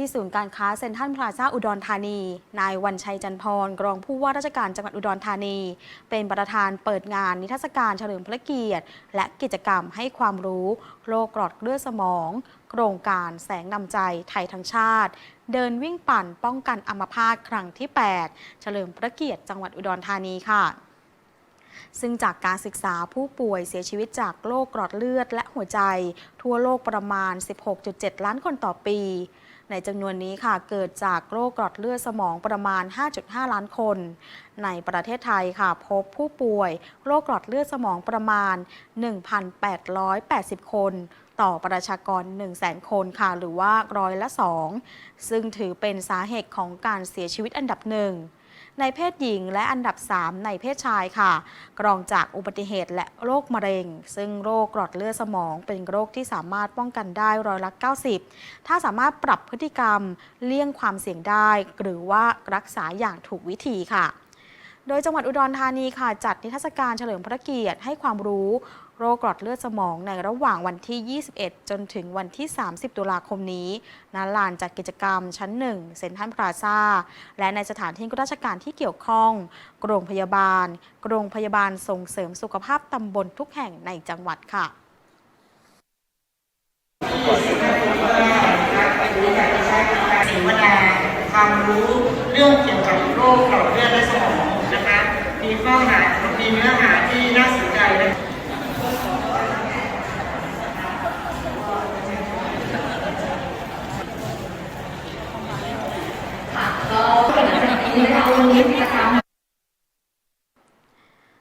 ที่ศูนย์การค้าเซ็นทรัลพลาซ่าอุดรธานี นายวันชัยจันทร์พรรองผู้ว่าราชการจังหวัดอุดรธานี เป็นประธานเปิดงานนิทรรศการเฉลิมพระเกียรติ และกิจกรรมให้ความรู้โรคกรดเลือดสมอง โครงการแสงนำใจไทยทั้งชาติ เดินวิ่งปั่นป้องกันอัมพาตครั้งที่ 8 เฉลิมพระเกียรติจังหวัดอุดรธานีค่ะซึ่งจากการศึกษาผู้ป่วยเสียชีวิตจากโรคกรดเลือดและหัวใจ ทั่วโลกประมาณ 16.7 ล้านคนต่อปี ในจำนวนนี้ค่ะเกิดจากโรคกรดเลือดสมองประมาณ 5.5 ล้านคน ในประเทศไทยค่ะพบผู้ป่วย โรคกรดเลือดสมองประมาณ 1,880 คน ต่อประชากร 100,000 คนค่ะหรือว่าร้อยละ 2 ซึ่งถือเป็นสาเหตุของการเสียชีวิตอันดับหนึ่ง ในเพศหญิง และอันดับ 3 ในเพศชายค่ะ กรองจากอุบัติเหตุและโรคมะเร็ง ซึ่งโรคกรดเลือดสมองเป็นโรคที่สามารถป้องกันได้ร้อยละ 90 ถ้าสามารถปรับพฤติกรรมเลี่ยงความเสี่ยงได้ หรือว่ารักษาอย่างถูกวิธีค่ะ โดยจังหวัดอุดรธานีค่ะ จัดนิทรรศการเฉลิมพระเกียรติให้ความรู้ โรคกรดเลือดสมองในระหว่างวันที่ 21 จนถึงวันที่ 30 ตุลาคมนี้ณลานจัดกิจกรรมชั้น 1 เซ็นทรัลพลาซาและในสถานที่ราชการที่เกี่ยวข้องโรงพยาบาลโรงพยาบาลส่งเสริมสุขภาพตำบลทุกแห่งในจังหวัดค่ะเสวนาความรู้เรื่องเกี่ยวกับโรคหลอดเลือดและสมองนะคะมีข้อหามีเนื้อหาที่น่าสน นิดนะคะ